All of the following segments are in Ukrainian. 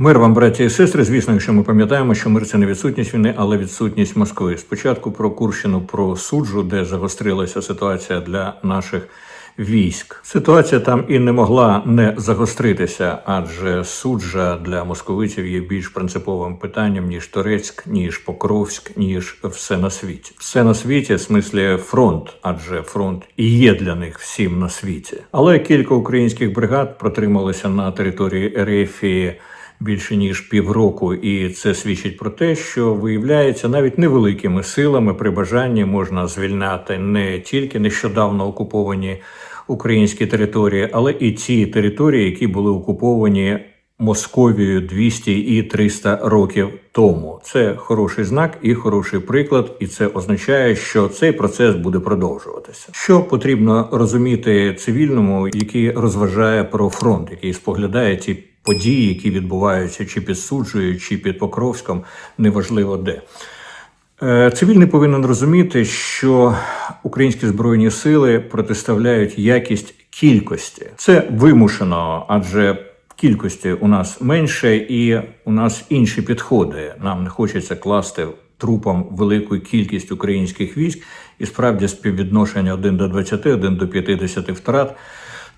Мир вам, браті і сестри. Звісно, якщо ми пам'ятаємо, що мир це не відсутність війни, але відсутність Москви. Спочатку про Курщину, про суджу, де загострилася ситуація для наших військ. Ситуація там і не могла не загостритися, адже суджа для московитів є більш принциповим питанням ніж Торецьк, ніж Покровськ, ніж все на світі. Все на світі, в смислі фронт, адже фронт і є для них всім на світі. Але кілька українських бригад протрималися на території Ерефії більше ніж півроку, і це свідчить про те, що виявляється навіть невеликими силами при бажанні можна звільняти не тільки нещодавно окуповані українські території, але і ті території, які були окуповані. Московією 200 і 300 років тому це хороший знак і хороший приклад, і це означає, що цей процес буде продовжуватися. Що потрібно розуміти цивільному, який розважає про фронт, який споглядає ті події, які відбуваються чи під Суджею, чи під Покровськом, неважливо де. Е, Цивільний повинен розуміти, що українські збройні сили протиставляють якість кількості. Це вимушено, адже кількості у нас менше, і у нас інші підходи. Нам не хочеться класти трупам велику кількість українських військ, і справді співвідношення 1 до 20, 1 до 50 втрат.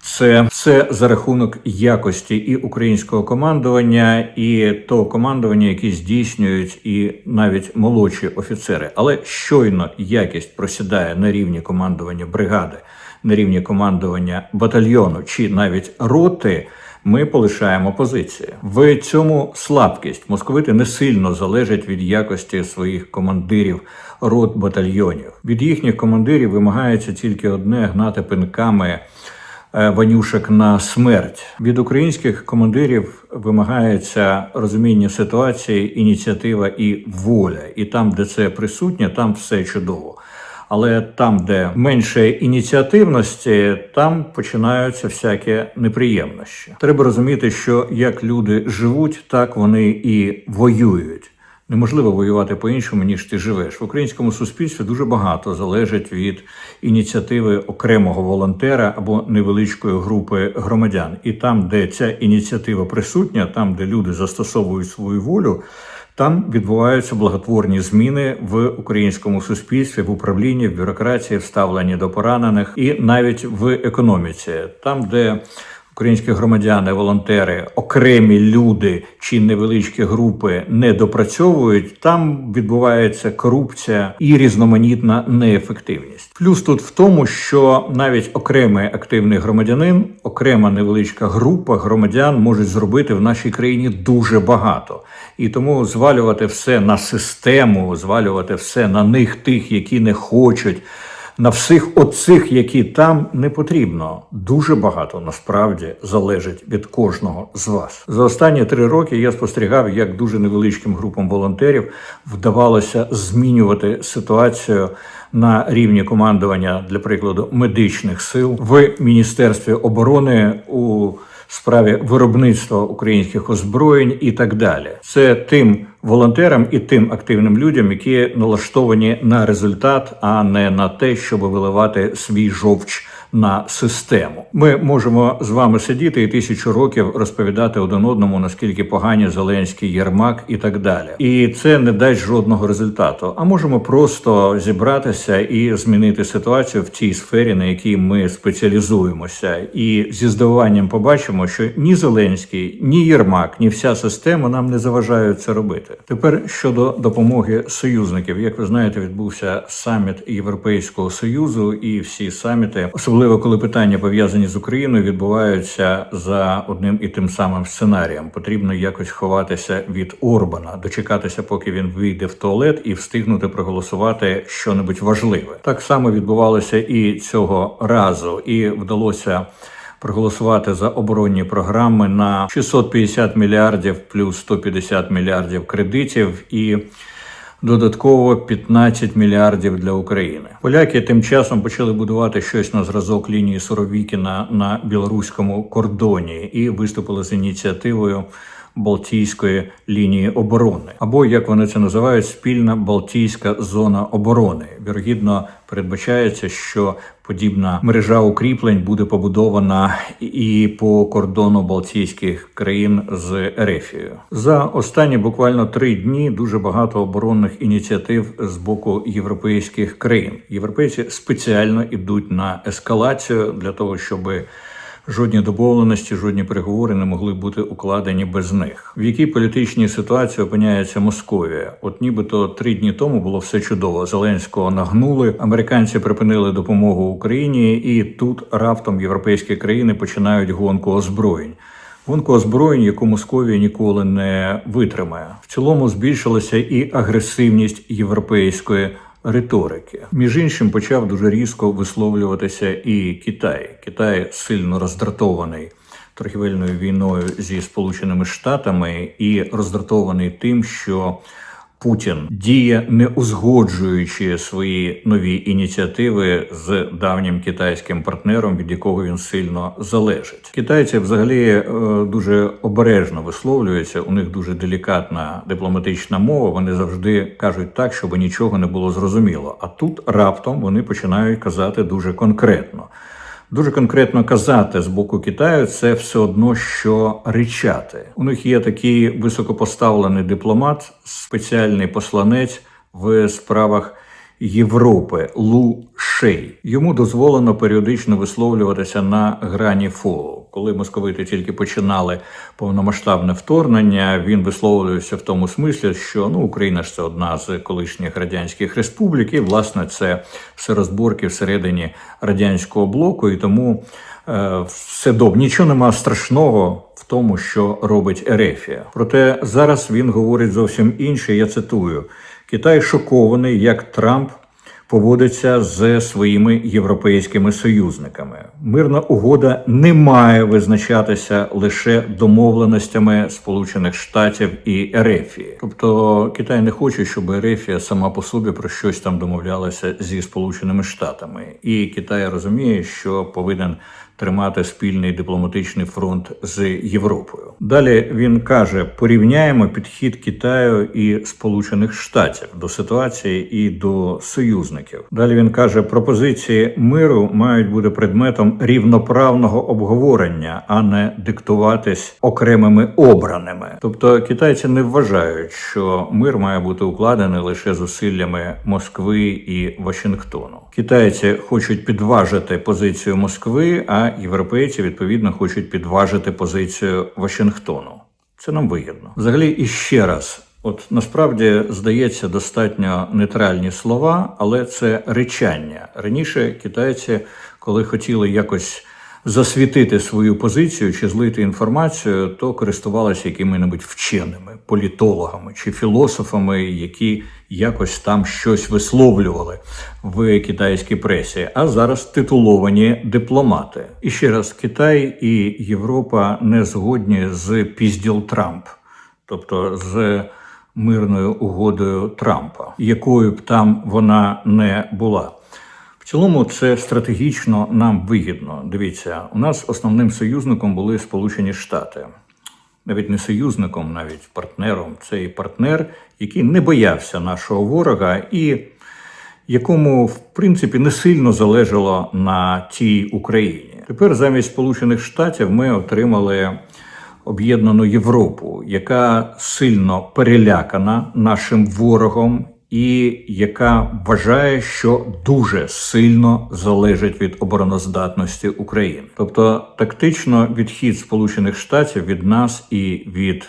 Це все за рахунок якості і українського командування, і того командування, яке здійснюють і навіть молодші офіцери. Але щойно якість просідає на рівні командування бригади, на рівні командування батальйону чи навіть роти. Ми полишаємо позиції в цьому слабкість. Московити не сильно залежать від якості своїх командирів рот батальйонів. Від їхніх командирів вимагається тільки одне гнати пинками ванюшек на смерть. Від українських командирів вимагається розуміння ситуації, ініціатива і воля. І там, де це присутнє, там все чудово. Але там, де менше ініціативності, там починаються всякі неприємності. Треба розуміти, що як люди живуть, так вони і воюють. Неможливо воювати по-іншому, ніж ти живеш. В українському суспільстві дуже багато залежить від ініціативи окремого волонтера або невеличкої групи громадян. І там, де ця ініціатива присутня, там, де люди застосовують свою волю. Там відбуваються благотворні зміни в українському суспільстві, в управлінні, в бюрократії, в ставленні до поранених і навіть в економіці, там, де українські громадяни, волонтери, окремі люди чи невеличкі групи не допрацьовують, там відбувається корупція і різноманітна неефективність. Плюс тут в тому, що навіть окремий активний громадянин, окрема невеличка група громадян можуть зробити в нашій країні дуже багато, і тому звалювати все на систему, звалювати все на них, тих, які не хочуть на всіх оцих, які там не потрібно. Дуже багато насправді залежить від кожного з вас. За останні три роки я спостерігав, як дуже невеличким групам волонтерів вдавалося змінювати ситуацію на рівні командування, для прикладу, медичних сил в міністерстві оборони у справі виробництва українських озброєнь і так далі. Це тим волонтерам і тим активним людям, які налаштовані на результат, а не на те, щоб виливати свій жовч. На систему ми можемо з вами сидіти і тисячу років розповідати один одному наскільки погані Зеленський Єрмак і так далі, і це не дасть жодного результату. А можемо просто зібратися і змінити ситуацію в тій сфері, на якій ми спеціалізуємося, і зі здивуванням побачимо, що ні Зеленський, ні Єрмак, ні вся система нам не заважають це робити. Тепер щодо допомоги союзників, як ви знаєте, відбувся саміт Європейського союзу, і всі саміти, особливо коли питання пов'язані з Україною, відбуваються за одним і тим самим сценарієм. Потрібно якось ховатися від Орбана, дочекатися, поки він вийде в туалет, і встигнути проголосувати щонебудь важливе. Так само відбувалося і цього разу, і вдалося. Проголосувати за оборонні програми на 650 мільярдів плюс 150 мільярдів кредитів і додатково 15 мільярдів для України. Поляки тим часом почали будувати щось на зразок лінії Суровікіна на білоруському кордоні і виступили з ініціативою Балтійської лінії оборони, або як вони це називають, спільна Балтійська зона оборони. Вірогідно передбачається, що подібна мережа укріплень буде побудована і по кордону Балтійських країн з Ерефією. За останні буквально три дні дуже багато оборонних ініціатив з боку європейських країн. Європейці спеціально йдуть на ескалацію для того, щоби Жодні домовленості, жодні переговори не могли бути укладені без них. В якій політичній ситуації опиняється Московія? От нібито три дні тому було все чудово. Зеленського нагнули. Американці припинили допомогу Україні, і тут раптом європейські країни починають гонку озброєнь. Гонку озброєнь, яку Московія ніколи не витримає. В цілому збільшилася і агресивність європейської риторики. Між іншим почав дуже різко висловлюватися і Китай. Китай сильно роздратований торгівельною війною зі Сполученими Штатами і роздратований тим, що Путін діє не узгоджуючи свої нові ініціативи з давнім китайським партнером, від якого він сильно залежить. Китайці взагалі е, дуже обережно висловлюються. У них дуже делікатна дипломатична мова. Вони завжди кажуть так, щоб нічого не було зрозуміло. А тут раптом вони починають казати дуже конкретно. Дуже конкретно казати з боку Китаю це все одно, що речати. У них є такий високопоставлений дипломат, спеціальний посланець в справах Європи Лу Шей. Йому дозволено періодично висловлюватися на грані фолу. Коли московити тільки починали повномасштабне вторгнення, він висловлювався в тому смислі, що ну Україна ж це одна з колишніх радянських республік, і власне це все розборки всередині радянського блоку, і тому е, все добре. Нічого нема страшного в тому, що робить Ерефія. Проте зараз він говорить зовсім інше. Я цитую. Китай шокований, як Трамп поводиться з своїми європейськими союзниками. Мирна угода не має визначатися лише домовленостями Сполучених Штатів і Ерефії. Тобто Китай не хоче, щоб Ерефія сама по собі про щось там домовлялася зі Сполученими Штатами, і Китай розуміє, що повинен тримати спільний дипломатичний фронт з Європою. Далі він каже: порівняємо підхід Китаю і Сполучених Штатів до ситуації і до союзників. Далі він каже, пропозиції миру мають бути предметом рівноправного обговорення, а не диктуватись окремими обраними. Тобто китайці не вважають, що мир має бути укладений лише зусиллями Москви і Вашингтону. Китайці хочуть підважити позицію Москви, а європейці відповідно хочуть підважити позицію Вашингтону. Це нам вигідно. Взагалі, і ще раз. От насправді здається достатньо нейтральні слова, але це речання. Раніше китайці, коли хотіли якось засвітити свою позицію чи злити інформацію, то користувалися якими-небудь вченими, політологами чи філософами, які якось там щось висловлювали в китайській пресі. А зараз титуловані дипломати. І ще раз Китай і Європа не згодні з пізділ Трамп, тобто з мирною угодою Трампа, якою б там вона не була. Цілому це стратегічно нам вигідно. Дивіться, у нас основним союзником були Сполучені Штати. Навіть не союзником, навіть партнером. Це і партнер, який не боявся нашого ворога, і якому, в принципі, не сильно залежало на тій Україні. Тепер замість Сполучених Штатів ми отримали об'єднану Європу, яка сильно перелякана нашим ворогом і яка вважає, що дуже сильно залежить від обороноздатності України. Тобто тактично відхід Сполучених Штатів від нас і від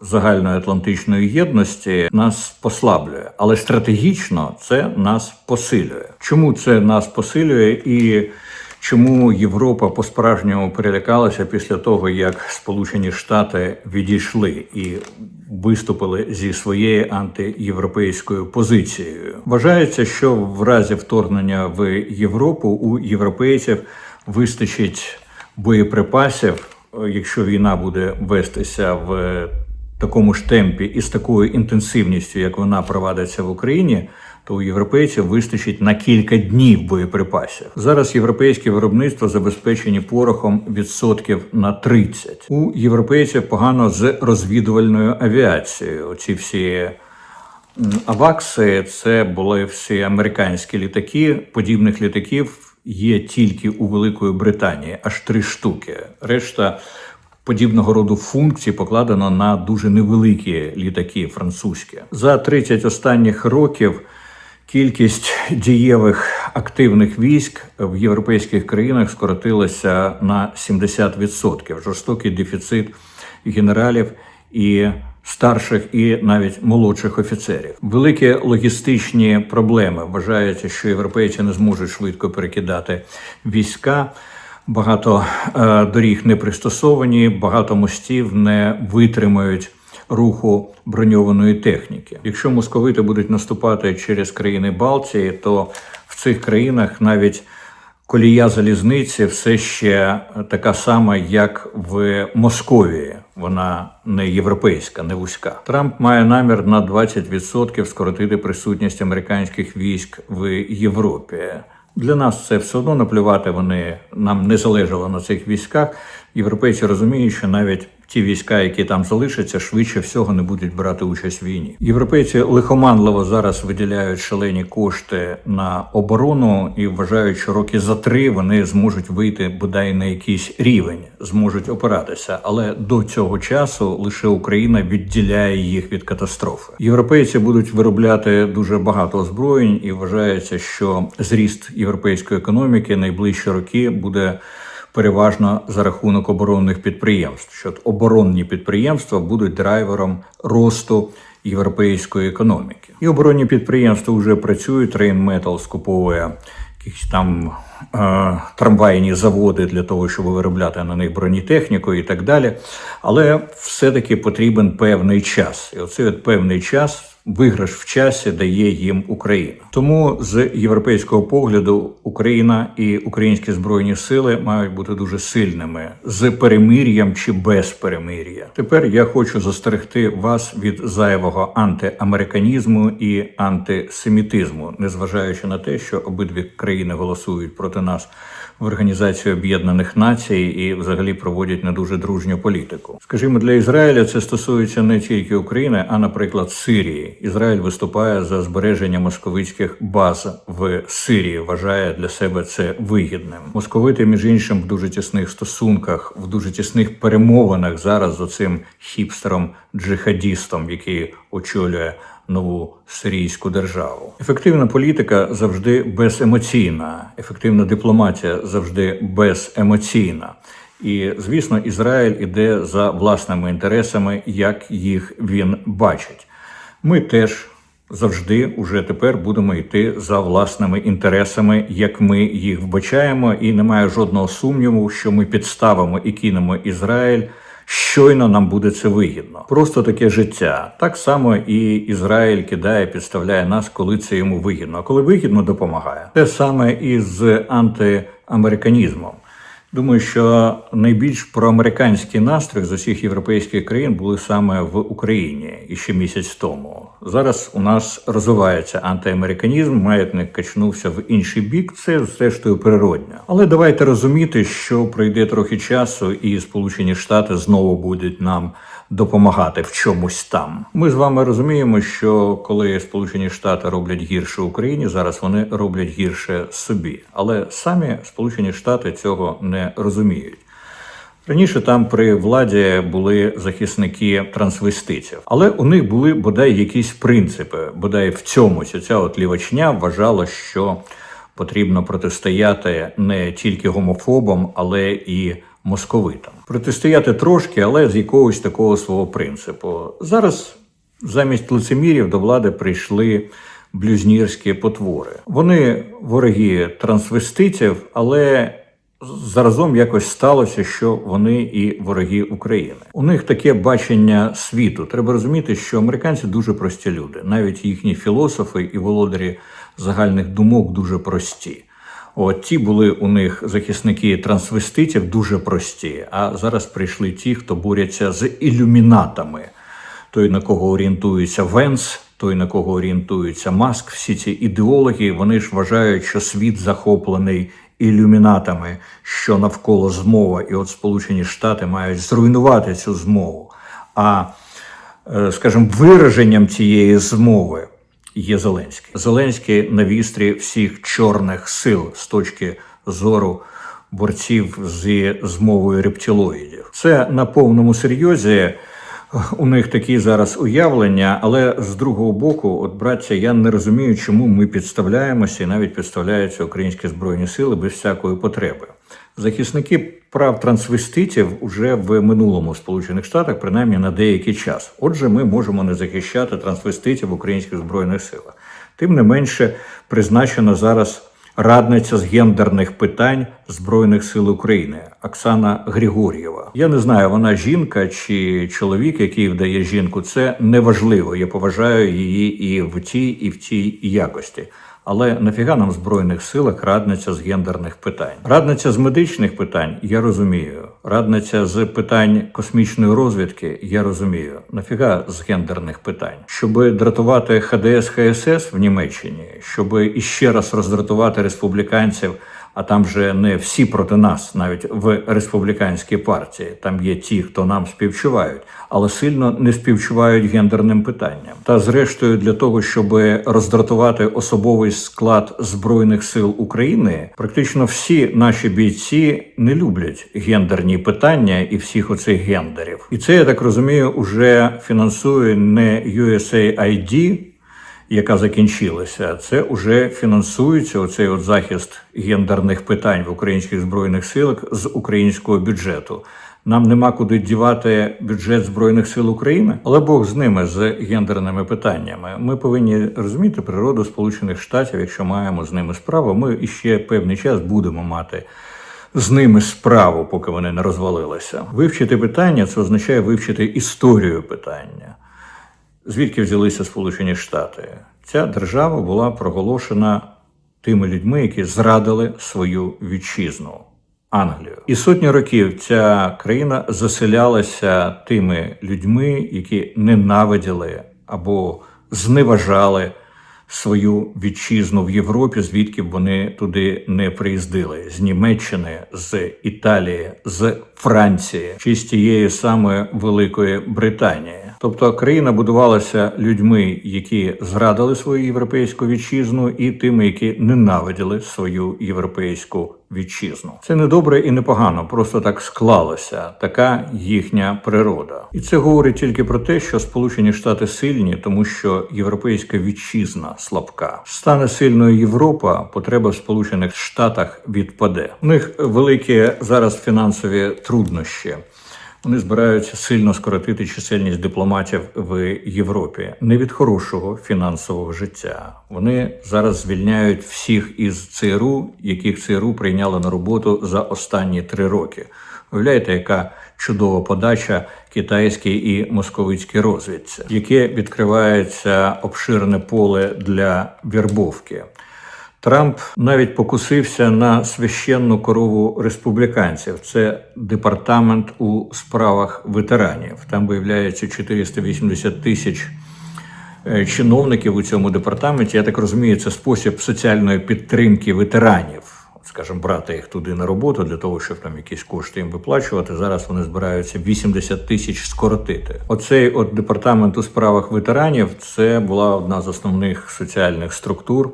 загальної атлантичної єдності нас послаблює, але стратегічно це нас посилює. Чому це нас посилює і Чому Європа по-справжньому перелякалася після того, як Сполучені Штати відійшли і виступили зі своєю антиєвропейською позицією? Вважається, що в разі вторгнення в Європу у європейців вистачить боєприпасів, якщо війна буде вестися в такому ж темпі і з такою інтенсивністю, як вона провадиться в Україні, то у європейців вистачить на кілька днів боєприпасів. Зараз європейське виробництво забезпечені порохом відсотків на 30. У європейців погано з розвідувальною авіацією. Оці всі авакси це були всі американські літаки. Подібних літаків є тільки у Великої Британії, аж три штуки. Решта подібного роду функцій покладено на дуже невеликі літаки французькі. За 30 останніх років кількість дієвих активних військ в європейських країнах скоротилася на 70%. Жорстокий дефіцит генералів і старших і навіть молодших офіцерів. Великі логістичні проблеми. Вважається, що європейці не зможуть швидко перекидати війська. Багато е, доріг не пристосовані, багато мостів не витримають руху броньованої техніки. Якщо московити будуть наступати через країни Балтії, то в цих країнах навіть колія залізниці все ще така сама, як в Московії. Вона не європейська, не вузька. Трамп має намір на 20% скоротити присутність американських військ в Європі. Для нас це все одно наплювати. Вони нам не залежало на цих військах. Європейці розуміють, що навіть ті війська, які там залишаться, швидше всього не будуть брати участь в війні. Європейці лихоманливо зараз виділяють шалені кошти на оборону і вважають, що роки за три вони зможуть вийти бодай на якийсь рівень, зможуть опиратися. Але до цього часу лише Україна відділяє їх від катастрофи. Європейці будуть виробляти дуже багато озброєнь і вважається, що зріст європейської економіки найближчі роки буде переважно за рахунок оборонних підприємств. Що оборонні підприємства будуть драйвером росту європейської економіки. І оборонні підприємства вже працюють. Рейнметал скуповує якісь там е, трамвайні заводи для того, щоб виробляти на них бронетехніку і так далі. Але все-таки потрібен певний час. І оцей от певний час. Виграш в часі дає їм Україна. Тому з європейського погляду Україна і українські збройні сили мають бути дуже сильними з перемир'ям чи без перемир'я. Тепер я хочу застерегти вас від зайвого антиамериканізму і антисемітизму, незважаючи на те, що обидві країни голосують проти нас в Організації Об'єднаних Націй і взагалі проводять не дуже дружню політику. Скажімо, для Ізраїля це стосується не тільки України, а наприклад, Сирії. Ізраїль виступає за збереження московицьких баз в Сирії. Вважає для себе це вигідним. Московити, між іншим, в дуже тісних стосунках, в дуже тісних перемовинах зараз з оцим хіпстером джихадістом, який очолює нову сирійську державу. Ефективна політика завжди беземоційна, ефективна дипломатія завжди беземоційна. І звісно, Ізраїль іде за власними інтересами, як їх він бачить. Ми теж завжди уже тепер будемо йти за власними інтересами, як ми їх вбачаємо, і немає жодного сумніву, що ми підставимо і кинемо Ізраїль. Щойно нам буде це вигідно. Просто таке життя. Так само і Ізраїль кидає, підставляє нас, коли це йому вигідно. А коли вигідно, допомагає. Те саме і з антиамериканізмом. Думаю, що найбільш проамериканські настрої з усіх європейських країн були саме в Україні і ще місяць тому. Зараз у нас розвивається антиамериканізм, маятник качнувся в інший бік. Це зрештою природньо. Але давайте розуміти, що пройде трохи часу, і Сполучені Штати знову будуть нам допомагати в чомусь там. Ми з вами розуміємо, що коли Сполучені Штати роблять гірше Україні, зараз вони роблять гірше собі. Але самі Сполучені Штати цього не розуміють. Раніше там при владі були захисники трансвеститів, але у них були бодай якісь принципи. Бодай в цьомусь ця от лівачня вважала, що потрібно протистояти не тільки гомофобам, але і московитам. Протистояти трошки, але з якогось такого свого принципу. Зараз замість лицемірів до влади прийшли блюзнірські потвори. Вони вороги трансвеститів, але заразом якось сталося, що вони і вороги України. У них таке бачення світу. Треба розуміти, що американці дуже прості люди, навіть їхні філософи і володарі загальних думок дуже прості. От ті були у них захисники трансвеститів дуже прості. А зараз прийшли ті, хто борються з ілюмінатами. той, на кого орієнтується Венс, той, на кого орієнтується Маск, всі ці ідеологи, вони ж вважають, що світ захоплений ілюмінатами, що навколо змова, і от Сполучені Штати мають зруйнувати цю змову. А, е, скажімо, вираженням цієї змови є Зеленський. Зеленський на вістрі всіх чорних сил з точки зору борців зі змовою рептилоїдів. Це на повному серйозі. У них такі зараз уявлення, але з другого боку, от браття, я не розумію, чому ми підставляємося і навіть підставляються українські збройні сили без всякої потреби. Захисники прав трансвеститів уже в минулому Сполучених Штатах, принаймні на деякий час. Отже, ми можемо не захищати трансвеститів в українських збройних силах. Тим не менше, призначена зараз радниця з гендерних питань Збройних сил України Оксана Григор'єва. Я не знаю, вона жінка чи чоловік, який вдає жінку. Це неважливо. Я поважаю її і в тій, і в тій якості. Але нафіга нам в збройних силах радниця з гендерних питань? Радниця з медичних питань я розумію. Радниця з питань космічної розвідки я розумію. Нафіга з гендерних питань, щоб дратувати ХДС ХСС в Німеччині, щоб іще раз роздратувати республіканців. А там же не всі проти нас, навіть в республіканській партії. Там є ті, хто нам співчувають, але сильно не співчувають гендерним питанням. Та зрештою, для того, щоб роздратувати особовий склад збройних сил України, практично всі наші бійці не люблять гендерні питання і всіх оцих гендерів. І це я так розумію, уже фінансує не USAID, яка закінчилася, це вже фінансується оцей от захист гендерних питань в українських збройних силах з українського бюджету. Нам нема куди дівати бюджет збройних сил України, але Бог з ними з гендерними питаннями. Ми повинні розуміти природу Сполучених Штатів. Якщо маємо з ними справу, ми іще певний час будемо мати. З ними справу, поки вони не розвалилися. Вивчити питання це означає вивчити історію питання. Звідки взялися Сполучені Штати? Ця держава була проголошена тими людьми, які зрадили свою вітчизну Англію. І сотні років ця країна заселялася тими людьми, які ненавиділи або зневажали свою вітчизну в Європі, звідки б вони туди не приїздили з Німеччини, з Італії, з Франції чи з тієї самої Великої Британії. Тобто країна будувалася людьми, які зрадили свою європейську вітчизну, і тими, які ненавиділи свою європейську вітчизну. Це не добре і не погано, просто так склалося. Така їхня природа, і це говорить тільки про те, що Сполучені Штати сильні, тому що європейська вітчизна слабка. Стане сильною Європа, потреба в Сполучених Штатах відпаде. У них великі зараз фінансові труднощі. Вони збираються сильно скоротити чисельність дипломатів в Європі не від хорошого фінансового життя. Вони зараз звільняють всіх із ЦРУ, яких ЦРУ прийняли на роботу за останні три роки. Уявляєте, яка чудова подача китайській і московицькій розвідці, яке відкривається обширне поле для вірбовки. Трамп навіть покусився на священну корову республіканців. Це департамент у справах ветеранів. Там виявляється 480 тисяч е, чиновників у цьому департаменті. Я так розумію, це спосіб соціальної підтримки ветеранів. Скажімо, брати їх туди на роботу для того, щоб там якісь кошти їм виплачувати. Зараз вони збираються 80 тисяч скоротити. Оцей от департамент у справах ветеранів це була одна з основних соціальних структур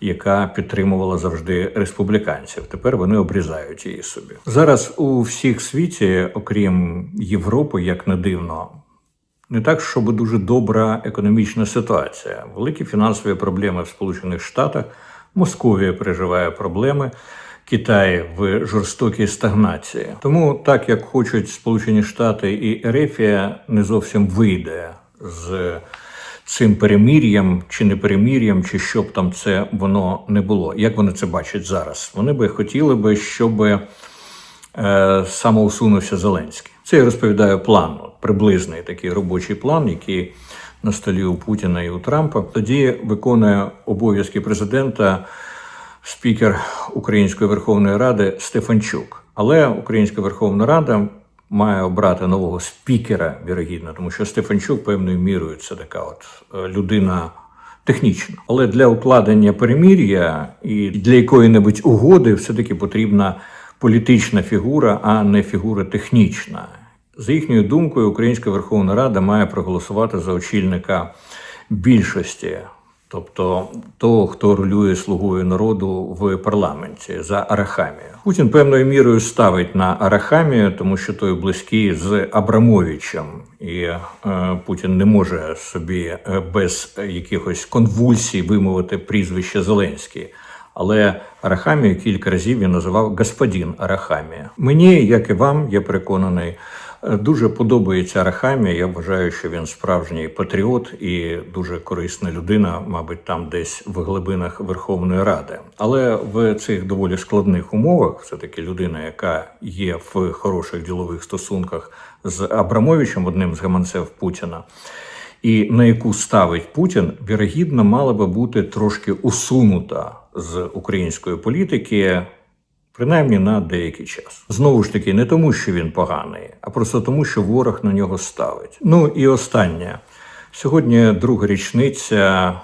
яка підтримувала завжди республіканців. Тепер вони обрізають її собі. Зараз у всіх світі, окрім Європи, як не дивно. Не так, щоб дуже добра економічна ситуація. Великі фінансові проблеми в Сполучених Штатах. Московія переживає проблеми, Китай в жорстокій стагнації. Тому, так як хочуть Сполучені Штати і Ерефія, не зовсім вийде з цим перемір'ям чи не перемір'ям, чи щоб там це воно не було. Як вони це бачать зараз? Вони би хотіли би, щоб е, самоусунувся Зеленський. Це я розповідаю план, приблизний такий робочий план, який на столі у Путіна і у Трампа. Тоді виконує обов'язки президента спікер Української Верховної Ради Стефанчук. Але Українська Верховна Рада має обрати нового спікера, вірогідно, тому що Стефанчук певною мірою це така от е, людина технічна. Але для укладення перемір'я і для якої-небудь угоди все-таки потрібна політична фігура, а не фігура технічна. За їхньою думкою, Українська Верховна Рада має проголосувати за очільника більшості, тобто того, хто рулює слугою народу в парламенті за Арахамію. Путін певною мірою ставить на Арахамію, тому що той близький з Абрамовичем, і е, Путін не може собі е, без якихось конвульсій вимовити прізвище Зеленський. Але Арахамію кілька разів він називав господин Арахамія. Мені, як і вам, я переконаний, дуже подобається Арахамія. Я вважаю, що він справжній патріот і дуже корисна людина, мабуть, там десь в глибинах Верховної Ради. Але в цих доволі складних умовах, все таки людина, яка є в хороших ділових стосунках з Абрамовичем, одним з гаманцев Путіна і на яку ставить Путін, вірогідно, мала би бути трошки усунута з української політики, принаймні на деякий час. Знову ж таки, не тому, що він поганий, а просто тому, що ворог на нього ставить. Ну і останнє сьогодні друга річниця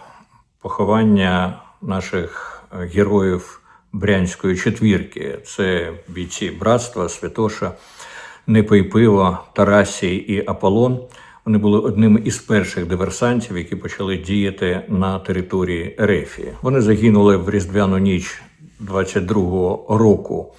поховання наших героїв Брянської четвірки. Це бійці братства, Святоша, Непейпиво, Тарасій і Аполлон. Вони були одними із перших диверсантів, які почали діяти на території Рефії. Вони загинули в різдвяну ніч 22-го року.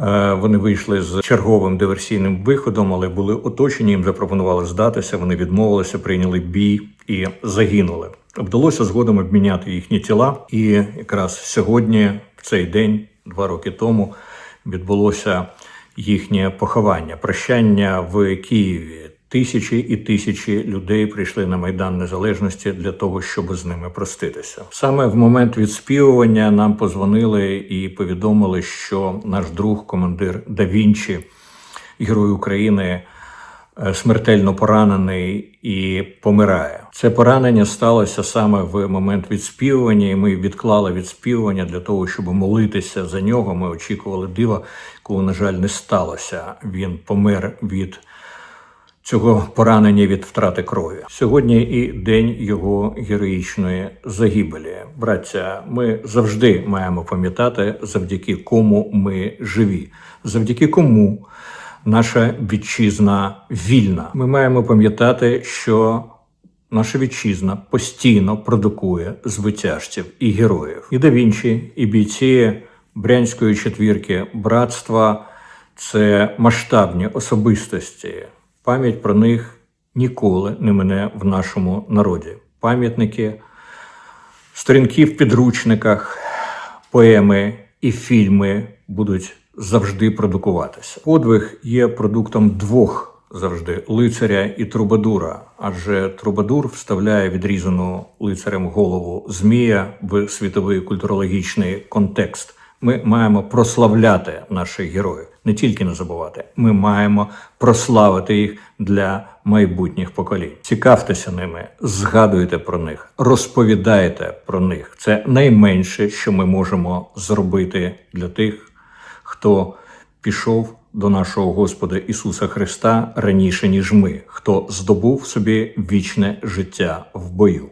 Е, Вони вийшли з черговим диверсійним виходом, але були оточені. Їм запропонували здатися. Вони відмовилися, прийняли бій і загинули. Вдалося згодом обміняти їхні тіла. І якраз сьогодні, в цей день, два роки тому, відбулося їхнє поховання, прощання в Києві. Тисячі і тисячі людей прийшли на майдан незалежності для того, щоб з ними проститися. Саме в момент відспівування нам позвонили і повідомили, що наш друг, командир да Вінчі, герой України, е, смертельно поранений і помирає. Це поранення сталося саме в момент відспівування, і ми відклали відспівування для того, щоб молитися за нього. Ми очікували дива, коли, на жаль, не сталося. Він помер від цього поранення від втрати крові. Сьогодні і день його героїчної загибелі. Браття, ми завжди маємо пам'ятати, завдяки кому ми живі, завдяки кому наша вітчизна вільна. Ми маємо пам'ятати, що наша вітчизна постійно продукує звитяжців і героїв. І да Вінчі, і бійці Брянської четвірки, братства це масштабні особистості. Пам'ять про них ніколи не мине в нашому народі. Пам'ятники, сторінки в підручниках, поеми і фільми будуть завжди продукуватися. Подвиг є продуктом двох завжди лицаря і трубадура, адже трубадур вставляє відрізану лицарем голову змія в світовий культурологічний контекст. Ми маємо прославляти наших героїв, не тільки не забувати. Ми маємо прославити їх для майбутніх поколінь. Цікавтеся ними, згадуйте про них, розповідайте про них. Це найменше, що ми можемо зробити для тих, хто пішов до нашого Господа Ісуса Христа раніше ніж ми, хто здобув собі вічне життя в бою.